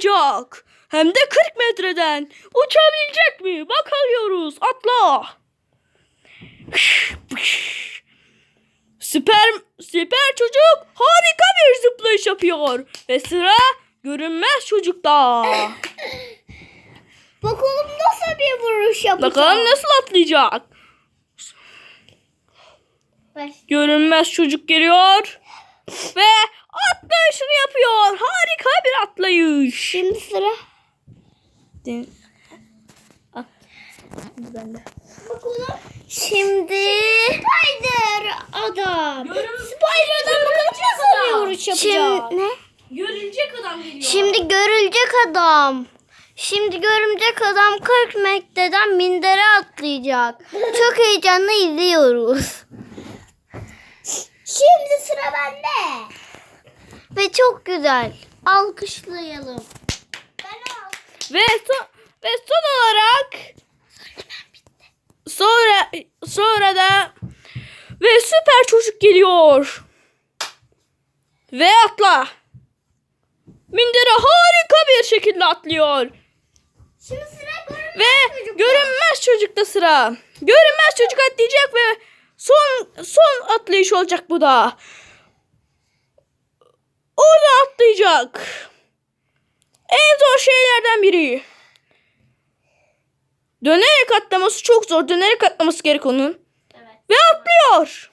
atlayacak. Hem de 40 metreden. Uçabilecek mi? Bakıyoruz. Atla. Süper süper çocuk harika bir zıplayış yapıyor. Ve sıra görünmez çocukta. Bakalım nasıl bir vuruş yapacak. Bakalım nasıl atlayacak. Görünmez çocuk geliyor. Ve atlayışını yapıyor. Harika atlayış. Şimdi sıra. Bakalım. Şimdi Spider adam. Spider adam bakalım nasıl bir vuruş yapacak. Şimdi ne? Görülecek adam geliyor. Şimdi görülecek adam. Şimdi görümcek adam 40 metreden mindere atlayacak. Çok heyecanlı izliyoruz. Şimdi sıra bende. Ve çok güzel. Alkışlayalım. Ben. Ve son, ve son olarak sonra sonra da ve süper çocuk geliyor. Ve atla. Mindere harika bir şekilde atlıyor. Şimdi sıra görünmez Ve çocukta. görünmez çocukta sıra. Görünmez çocuk atlayacak ve son son atlayış olacak bu da. Orada atlayacak. En zor şeylerden biri. Dönerek atlaması çok zor. Dönerek atlaması gerek onun. Evet. Ve atlıyor.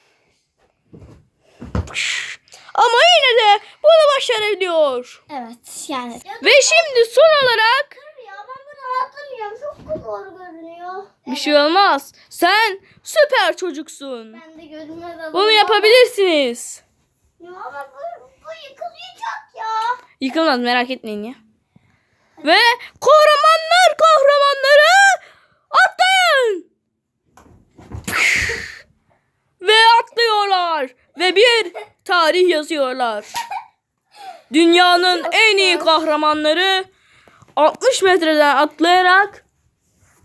Ama yine de bunu başarabiliyor. Evet yani. Ve şimdi son olarak Ya ben bunu atlamayacağım. Çok zor görünüyor. bir şey olmaz. Sen süper çocuksun. Ben de adam. Bunu yapabilirsiniz. Ya ama yıkılacak ya. Yıkılmaz merak etmeyin ya. Ve kahramanlar kahramanları atlayın. Ve atlıyorlar. Ve bir tarih yazıyorlar. Dünyanın en iyi kahramanları 60 metreden atlayarak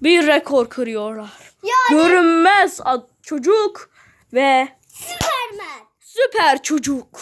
bir rekor kırıyorlar. Yani Görünmez çocuk ve Süpermen. süper çocuk.